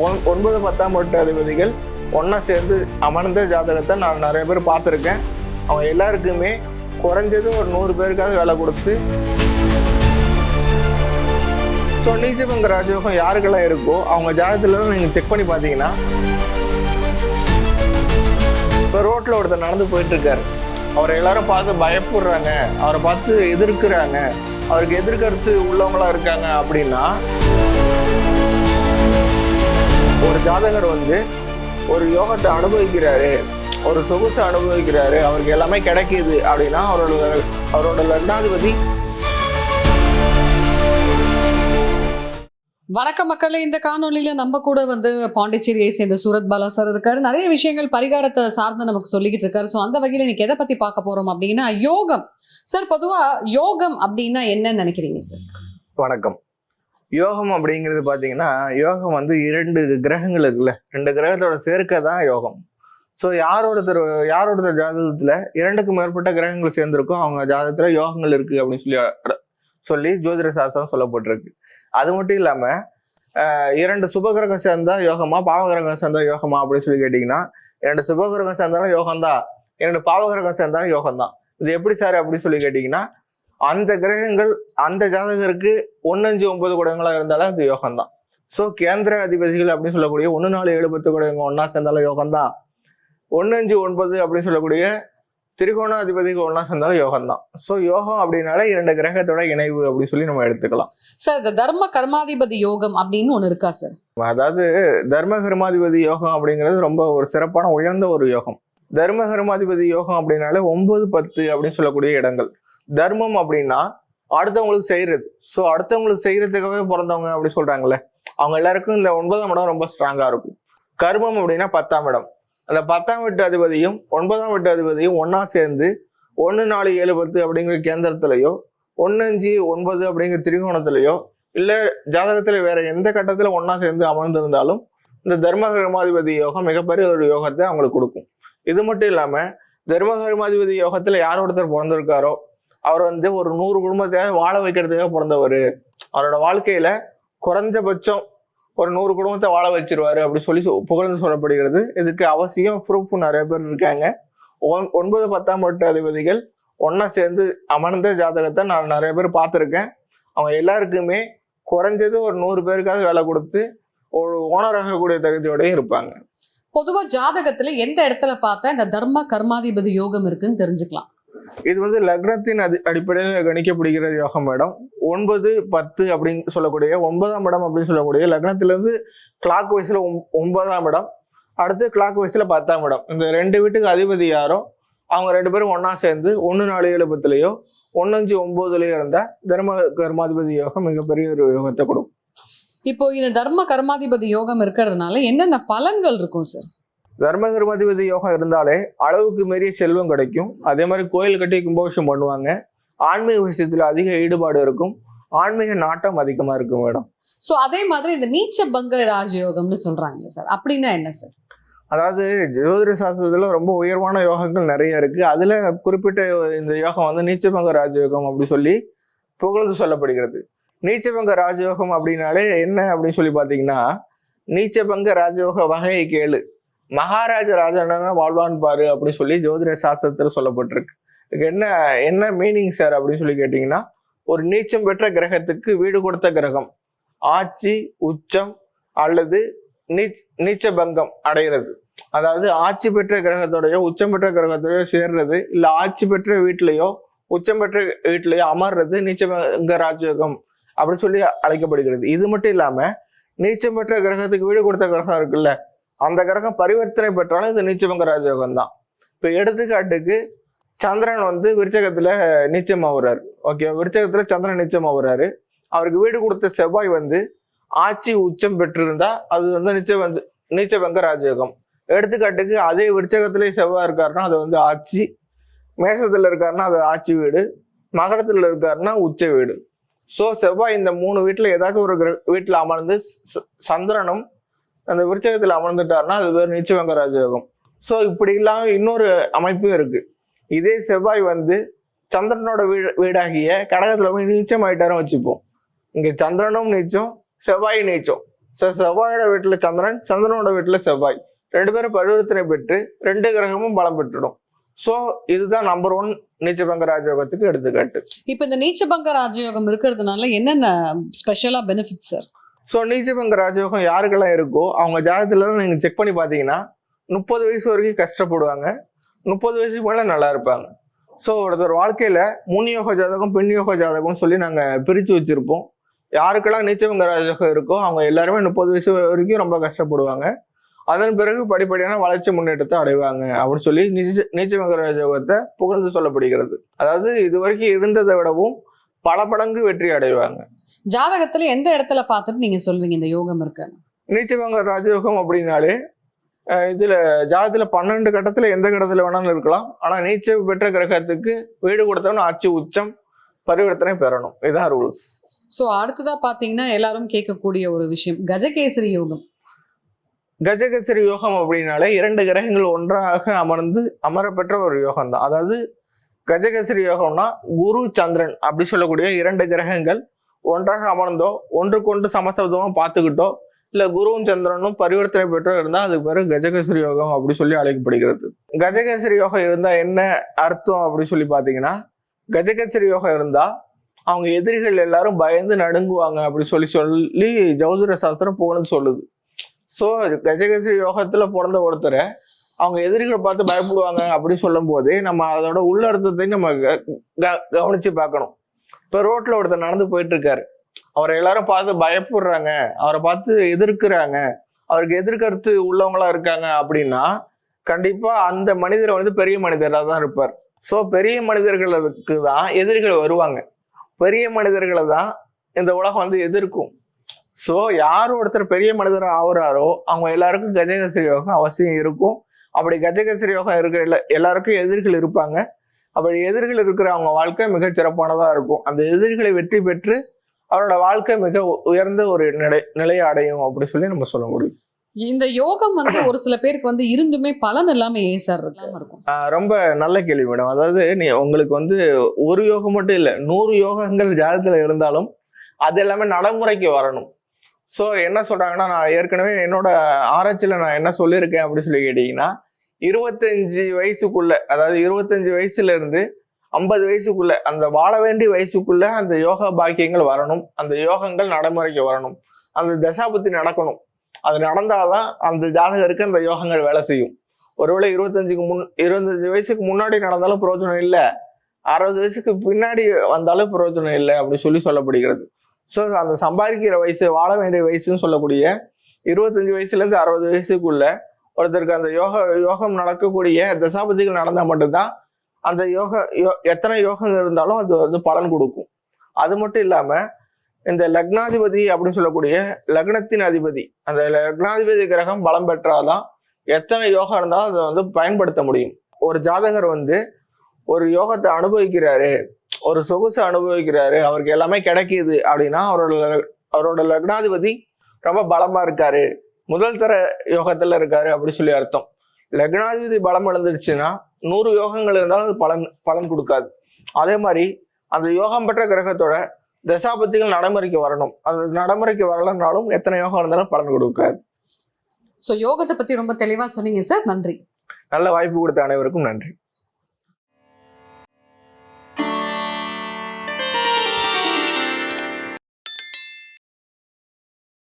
One- ஒன்பது பத்தாம் வீட்டு அதிபதிகள் ஒன்றா சேர்ந்து அமர்ந்த ஜாதகத்தை நான் நிறைய பேர் பார்த்துருக்கேன். அவங்க எல்லாருக்குமே குறைஞ்சது ஒரு நூறு பேருக்காவது வேலை கொடுத்து. ஸோ நீச்சபங்க ராஜயோகம் யாருக்கெல்லாம் இருக்கோ அவங்க ஜாதகத்தில் நீங்கள் செக் பண்ணி பார்த்தீங்கன்னா இப்போ ரோட்டில் ஒருத்தர் நடந்து போயிட்டுருக்காரு. அவரை எல்லாரும் பார்த்து பயப்படுறாங்க அவரை பார்த்து எதிர்க்கிறாங்க அவருக்கு எதிர்கருத்து உள்ளவங்களாக இருக்காங்க அப்படின்னா ஒரு ஜாதகர் வந்து ஒரு யோகத்தை அனுபவிக்கிறாரு ஒரு சொகுசை அனுபவிக்கிறாரு அவருக்கு எல்லாமே கிடைக்குது அப்படின்னா அவரோட அவரோட லக்னாதிபதி. வணக்கம் மக்களே இந்த காணொளியில நம்ம கூட வந்து பாண்டிச்சேரியை சேர்ந்த சூரத் பாலா சார் இருக்காரு. நிறைய விஷயங்கள் பரிகாரத்தை சார்ந்து நமக்கு சொல்லிக்கிட்டு இருக்காரு. ஸோ அந்த வகையில இன்னைக்கு எதை பத்தி பார்க்க போறோம் அப்படின்னா யோகம். சார் பொதுவா யோகம் அப்படின்னா என்னன்னு நினைக்கிறீங்க சார்? வணக்கம். யோகம் அப்படிங்கிறது பார்த்தீங்கன்னா யோகம் வந்து இரண்டு கிரகங்கள் இருக்குல்ல. ரெண்டு கிரகத்தோட சேர்க்கை தான் யோகம். ஸோ யாரோடத்தர் யாரோடத்தர் ஜாதகத்தில் இரண்டுக்கு மேற்பட்ட கிரகங்கள் சேர்ந்திருக்கோ அவங்க ஜாதகத்தில் யோகங்கள் இருக்குது அப்படின்னு சொல்லி சொல்லி ஜோதிட சாஸ்திரம் சொல்லப்பட்டிருக்கு. அது மட்டும் இல்லாமல் இரண்டு சுபகிரகம் சேர்ந்தா யோகமா பாவகிரகம் சேர்ந்தா யோகமா அப்படின்னு சொல்லி கேட்டிங்கன்னா இரண்டு சுபகிரகம் சேர்ந்தாலும் யோகம்தான். இரண்டு பாவகிரகம் சேர்ந்தாலும் யோகம்தான். இது எப்படி சார் அப்படின்னு சொல்லி கேட்டிங்கன்னா அந்த கிரகங்கள் அந்த ஜாதகருக்கு ஒன்னஞ்சு ஒன்பது குடங்களா இருந்தாலும் அது யோகம்தான். ஸோ கேந்திர அதிபதிகள் அப்படின்னு சொல்லக்கூடிய ஒன்று நாலு ஏழு பத்து குடங்க ஒன்றா சேர்ந்தாலும் யோகம்தான். ஒன்னஞ்சு ஒன்பது அப்படின்னு சொல்லக்கூடிய திரிகோண அதிபதிகள் ஒன்றா சேர்ந்தாலும் யோகம்தான். ஸோ யோகம் அப்படின்னாலே இரண்டு கிரகத்தோட இணைவு அப்படின்னு சொல்லி நம்ம எடுத்துக்கலாம். சார் இந்த தர்ம கர்மாதிபதி யோகம் அப்படின்னு ஒண்ணு இருக்கா சார் அதாவது தர்ம கர்மாதிபதி யோகம் அப்படிங்கிறது ரொம்ப ஒரு சிறப்பான உயர்ந்த ஒரு யோகம். தர்ம கர்மாதிபதி யோகம் அப்படின்னாலே ஒன்பது பத்து அப்படின்னு சொல்லக்கூடிய இடங்கள். தர்மம் அப்படின்னா அடுத்தவங்களுக்கு செய்யறது. ஸோ அடுத்தவங்களுக்கு செய்யறதுக்காகவே பிறந்தவங்க அப்படி சொல்றாங்கல்ல அவங்க எல்லாருக்கும் இந்த ஒன்பதாம் இடம் ரொம்ப ஸ்ட்ராங்கா இருக்கும். கர்மம் அப்படின்னா பத்தாம் இடம். அந்த பத்தாம் வீட்டு அதிபதியும் ஒன்பதாம் வீட்டு அதிபதியும் ஒன்னா சேர்ந்து ஒன்று நாலு ஏழு பத்து அப்படிங்கிற கேந்திரத்திலையோ ஒன்று அஞ்சு ஒன்பது அப்படிங்கிற திரிகோணத்திலையோ இல்லை ஜாதகத்தில் வேற எந்த கட்டத்தில் ஒன்றா சேர்ந்து அமர்ந்திருந்தாலும் இந்த தர்ம கர்மாதிபதி யோகம் மிகப்பெரிய ஒரு யோகத்தை அவங்களுக்கு கொடுக்கும். இது மட்டும் இல்லாமல் தர்ம கர்மாதிபதி யோகத்துல யார் ஒருத்தர் பிறந்திருக்காரோ அவர் வந்து ஒரு நூறு குடும்பத்தையாவது வாழ வைக்கிறதுக்காக பிறந்தவர். அவரோட வாழ்க்கையில குறைஞ்சபட்சம் ஒரு நூறு குடும்பத்தை வாழ வச்சிருவாரு அப்படி சொல்லி சொ- புகழ்ந்து சொல்லப்படுகிறது. இதுக்கு அவசியம் ப்ரூஃப் நிறைய பேர் இருக்காங்க. ஒன்- ஒன்பது பத்தாம் வீட்டு அதிபதிகள் ஒன்னா சேர்ந்து அமர்ந்த ஜாதகத்தை நான் நிறைய பேர் பார்த்துருக்கேன். அவங்க எல்லாருக்குமே குறைஞ்சது ஒரு நூறு பேருக்காவது வேலை கொடுத்து ஒரு ஓனராக கூடிய தகுதியோடய இருப்பாங்க. பொதுவா ஜாதகத்துல எந்த இடத்துல பார்த்தா இந்த தர்ம கர்மாதிபதி யோகம் இருக்குன்னு தெரிஞ்சுக்கலாம். இது வந்து லக்னத்தின் அடி அடிப்படையில் கணிக்கப்படுகிறது யோகம் மேடம். ஒன்பது பத்து அப்படின்னு சொல்லக்கூடிய ஒன்பதாம் இடம் அப்படின்னு சொல்லக்கூடிய லக்னத்திலிருந்து கிளாக் வயசில் ஒன்பதாம் இடம். அடுத்து கிளாக் வயசில் பத்தாம் இடம். இந்த ரெண்டு வீட்டுக்கு அதிபதி யாரோ? அவங்க ரெண்டு பேரும் ஒன்றா சேர்ந்து ஒன்று நாலு ஏழு பத்துலையோ ஒன்னஞ்சு ஒன்பதுலேயோ இருந்தால் தர்ம கர்மாதிபதி யோகம் மிகப்பெரிய ஒரு யோகத்தை கொடுக்கும். இப்போ இந்த தர்ம கர்மாதிபதி யோகம் இருக்கிறதுனால என்னென்ன பலன்கள் இருக்கும் சார் தர்ம கர்மாதிபதி யோகம் இருந்தாலே அளவுக்கு மீறிய செல்வம் கிடைக்கும். அதே மாதிரி கோயில் கட்டி கும்பாபிஷேகம் பண்ணுவாங்க. ஆன்மீக விஷயத்துல அதிக ஈடுபாடு இருக்கும். ஆன்மீக நாட்டம் அதிகமா இருக்கும் மேடம். சோ அதே மாதிரி இந்த நீச்ச பங்க ராஜயோகம்னு சொல்றாங்க சார். அப்படின்னா என்ன சார்? அதாவது ஜோதிட சாஸ்திரத்துல ரொம்ப உயர்வான யோகங்கள் நிறைய இருக்கு. அதுல குறிப்பிட்ட இந்த யோகம் வந்து நீச்சபங்க ராஜயோகம் அப்படி சொல்லி புகழ்ந்து சொல்லப்படுகிறது. நீச்சபங்க ராஜயோகம் அப்படின்னாலே என்ன அப்படின்னு சொல்லி பாத்தீங்கன்னா நீச்சபங்க ராஜயோக வகையை கேளு. மகாராஜ ராஜனா வாழ்வான் பாரு அப்படின்னு சொல்லி ஜோதிட சாஸ்திரத்துல சொல்லப்பட்டிருக்கு. இதுக்கு என்ன என்ன மீனிங் சார் அப்படின்னு சொல்லி கேட்டீங்கன்னா ஒரு நீச்சம் பெற்ற கிரகத்துக்கு வீடு கொடுத்த கிரகம். ஆட்சி உச்சம் அல்லது நீச் நீச்சபங்கம் அடைகிறது. அதாவது ஆட்சி பெற்ற கிரகத்தோடையோ உச்சம் பெற்ற கிரகத்தோடயோ சேர்றது இல்ல ஆட்சி பெற்ற வீட்லேயோ உச்சம் பெற்ற வீட்லயோ அமர்றது நீச்சபங்க ராஜயோகம் அப்படின்னு சொல்லி அழைக்கப்படுகிறது. இது மட்டும் இல்லாம நீச்சம் பெற்ற கிரகத்துக்கு வீடு கொடுத்த கிரகம் இருக்குல்ல அந்த கிரகம் பரிவர்த்தனை பெற்றாலும் இது நீச்சபங்க ராஜயோகம் தான் இப்போ எடுத்துக்காட்டுக்கு சந்திரன் வந்து விருச்சகத்துல நீச்சமாகுறாரு ஓகே விருச்சகத்தில் சந்திரன் நீச்சமாகுறாரு அவருக்கு வீடு கொடுத்த செவ்வாய் வந்து ஆட்சி உச்சம் பெற்றிருந்தா அது வந்து நீச்ச வந்து நீச்சபங்க ராஜயோகம். எடுத்துக்காட்டுக்கு அதே விருச்சகத்திலே செவ்வாய் இருக்காருன்னா அது வந்து ஆட்சி. மேசத்தில் இருக்காருன்னா அது ஆட்சி வீடு. மகரத்தில் இருக்காருன்னா உச்ச வீடு. ஸோ செவ்வாய் இந்த மூணு வீட்டில் ஏதாச்சும் ஒரு கிர வீட்டில் அமர்ந்து ச- சந்திரனும் அந்த விருச்சகத்தில் அமர்ந்துட்டாருன்னா அது பேர் நீச்சபங்க ராஜயோகம். ஸோ இப்படி இல்லாமல் இன்னொரு அமைப்பும் இருக்கு. இதே செவ்வாய் வந்து சந்திரனோட வீடு வீடாகிய கடகத்தில் போய் நீச்சம் ஆயிட்டாரும் வச்சுப்போம். இங்கே சந்திரனும் நீச்சம் செவ்வாய் நீச்சம். ஸோ செவ்வாயோட வீட்டில் சந்திரன் சந்திரனோட வீட்டில் செவ்வாய். ரெண்டு பேரும் பரிவர்த்தனை பெற்று ரெண்டு கிரகமும் பலம் பெற்றுடும். ஸோ இதுதான் நம்பர் ஒன் நீச்சபங்க ராஜயோகத்துக்கு எடுத்துக்காட்டு. இப்போ இந்த நீச்சபங்க ராஜயோகம் இருக்கிறதுனால என்னென்ன ஸ்பெஷலாக பெனிஃபிட் சார் ஸோ நீச்சபங்க ராஜயோகம் யாருக்கெல்லாம் இருக்கோ அவங்க ஜாதகத்துலலாம் நீங்கள் செக் பண்ணி பார்த்தீங்கன்னா முப்பது வயசு வரைக்கும் கஷ்டப்படுவாங்க. முப்பது வயசுக்கு மேலே நல்லா இருப்பாங்க. ஸோ ஒருத்தர் வாழ்க்கையில் முன் யோக ஜாதகம் பெண் யோக ஜாதகம்னு சொல்லி நாங்கள் பிரித்து வச்சுருப்போம். யாருக்கெல்லாம் நீச்சவங்க ராஜயோகம் இருக்கோ அவங்க எல்லாருமே முப்பது வயசு வரைக்கும் ரொம்ப கஷ்டப்படுவாங்க. அதன் பிறகு படிப்படியான வளர்ச்சி முன்னேற்றத்தை அடைவாங்க அப்படின்னு சொல்லி நீச்ச நீச்சவங்க ராஜயோகத்தை புகழ்ந்து சொல்லப்படுகிறது. அதாவது இது வரைக்கும் இருந்ததை விடவும் பல மடங்கு வெற்றி அடைவாங்க. ஜாதகத்துல எந்த இடத்துல பார்த்துட்டு நீங்க சொல்வீங்க இந்த யோகம் இருக்கு? நீச்சபங்க ராஜயோகம் அப்படின்னாலே இதுல ஜாதத்துல பன்னெண்டு கட்டத்துல எந்த கட்டத்துல வேணாலும் இருக்கலாம். ஆனா நீச்ச பெற்ற கிரகத்துக்கு வீடு கொடுத்தவன ஆட்சி உச்சம் பரிவர்த்தனை பெறணும். இதுதான் ரூல்ஸ் சோ அடுத்ததா பாத்தீங்கன்னா எல்லாரும் கேட்கக்கூடிய ஒரு விஷயம் கஜகேசரி யோகம். கஜகசரி யோகம் அப்படின்னாலே இரண்டு கிரகங்கள் ஒன்றாக அமர்ந்து அமரப்பெற்ற ஒரு யோகம் தான் அதாவது கஜகசரி யோகம்னா குரு சந்திரன் அப்படி சொல்லக்கூடிய இரண்டு கிரகங்கள் ஒன்றாக அமர்ந்தோ ஒன்றுக்கொன்று சமசபதமாக பார்த்துக்கிட்டோ இல்லை குருவும் சந்திரனும் பரிவர்த்தனை பெற்றோ இருந்தால் அதுக்கு பேர் கஜகசரி யோகம் அப்படி சொல்லி அழைக்கப்படுகிறது. கஜகசரி யோகம் இருந்தால் என்ன அர்த்தம் அப்படி சொல்லி பார்த்தீங்கன்னா கஜகசரி யோகம் இருந்தால் அவங்க எதிரிகள் எல்லாரும் பயந்து நடுங்குவாங்க அப்படி சொல்லி சொல்லி ஜோதிட சாஸ்திரம் போகணும்னு சொல்லுது. ஸோ கஜகசரி யோகத்தில் பிறந்த ஒருத்தரை அவங்க எதிரிகளை பார்த்து பயப்படுவாங்க அப்படின்னு சொல்லும் போதே நம்ம அதோட உள்ள அர்த்தத்தை நம்ம க- கவனிச்சு பார்க்கணும். இப்போ ரோட்ல ஒருத்தர் நடந்து போயிட்டு இருக்காரு அவரை எல்லாரும் பார்த்து பயப்படுறாங்க. அவரை பார்த்து எதிர்க்கிறாங்க. அவருக்கு எதிர்கருத்து உள்ளவங்களா இருக்காங்க அப்படின்னா கண்டிப்பா அந்த மனிதர் வந்து பெரிய மனிதராக தான் இருப்பார். ஸோ பெரிய மனிதர்களுக்கு தான் எதிரிகள் வருவாங்க. பெரிய மனிதர்களை தான் இந்த உலகம் வந்து எதிர்க்கும். ஸோ யார் ஒருத்தர் பெரிய மனிதர் ஆகுறாரோ அவங்க எல்லாருக்கும் கஜேந்திர யோகம் அவசியம் இருக்கும். அப்படி கஜகசரி யோகம் இருக்கிற எல்லா- எல்லாருக்கும் எதிரிகள் இருப்பாங்க. அப்படி எதிரிகள் இருக்கிற அவங்க வாழ்க்கை மிகச் சிறப்பானதா இருக்கும். அந்த எதிரிகளை வெற்றி பெற்று அவரோட வாழ்க்கை மிக உயர்ந்த ஒரு நிலை நிலையை அடையும் அப்படி சொல்லி நம்ம சொல்ல முடியும். இந்த யோகம் வந்து ஒரு சில பேருக்கு வந்து இருந்துமே பலன் இல்லாம ஏன் சார் இல்லாம இருக்கும். ரொம்ப நல்ல கேள்வி மேடம். அதாவது நீ உங்களுக்கு வந்து ஒரு யோகம் மட்டும் இல்லை நூறு யோகங்கள் ஜாதகத்துல இருந்தாலும் அது எல்லாமே நடைமுறைக்கு வரணும். ஸோ என்ன சொல்கிறாங்கன்னா நான் ஏற்கனவே என்னோட ஆராய்ச்சியில் நான் என்ன சொல்லியிருக்கேன் அப்படின்னு சொல்லி கேட்டிங்கன்னா இருபத்தஞ்சு வயசுக்குள்ளே அதாவது இருபத்தஞ்சு வயசுலேருந்து ஐம்பது வயசுக்குள்ளே அந்த வாழ வேண்டிய வயசுக்குள்ளே அந்த யோகா பாக்கியங்கள் வரணும் அந்த யோகங்கள் நடைமுறைக்கு வரணும் அந்த தசாபத்தி நடக்கணும். அது நடந்தாதான் அந்த ஜாதகருக்கு அந்த யோகங்கள் வேலை செய்யும். ஒருவேளை இருபத்தஞ்சுக்கு முன் இருபத்தஞ்சு வயசுக்கு முன்னாடி நடந்தாலும் பிரயோஜனம் இல்லை அறுபது வயசுக்கு பின்னாடி வந்தாலும் பிரயோஜனம் இல்லை அப்படின்னு சொல்லி சொல்லப்படுகிறது. ஸோ அந்த சம்பாதிக்கிற வயசு வாழ வேண்டிய வயசுன்னு சொல்லக்கூடிய இருபத்தஞ்சு வயசுலேருந்து அறுபது வயசுக்குள்ள ஒருத்தருக்கு அந்த யோக யோகம் நடக்கக்கூடிய தசாபதிகள் நடந்தால் மட்டும்தான் அந்த யோக யோ எத்தனை யோகம் இருந்தாலும் அது வந்து பலன் கொடுக்கும். அது மட்டும் இல்லாமல் இந்த லக்னாதிபதி அப்படின்னு சொல்லக்கூடிய லக்னத்தின் அதிபதி அந்த லக்னாதிபதி கிரகம் பலம் பெற்றாதான் எத்தனை யோகம் இருந்தாலும் அதை வந்து பயன்படுத்த முடியும். ஒரு ஜாதகர் வந்து ஒரு யோகத்தை அனுபவிக்கிறாரு. ஒரு சொகுசை அனுபவிக்கிறாரு. அவருக்கு எல்லாமே கிடைக்குது அப்படின்னா அவரோட அவரோட லக்னாதிபதி ரொம்ப பலமா இருக்காரு. முதல் தர யோகத்துல இருக்காரு அப்படி சொல்லி அர்த்தம். லக்னாதிபதி பலம் இழந்துடுச்சுன்னா நூறு யோகங்கள் இருந்தாலும் அது பலன் பலன் கொடுக்காது. அதே மாதிரி அந்த யோகம் பெற்ற கிரகத்தோட தசாபத்திகள் நடைமுறைக்கு வரணும். அது நடைமுறைக்கு வரலனாலும் எத்தனை யோகம் இருந்தாலும் பலன் கொடுக்காது. சோ யோகத்தை பத்தி ரொம்ப தெளிவா சொன்னீங்க சார் நன்றி. நல்ல வாய்ப்பு கொடுத்த அனைவருக்கும் நன்றி.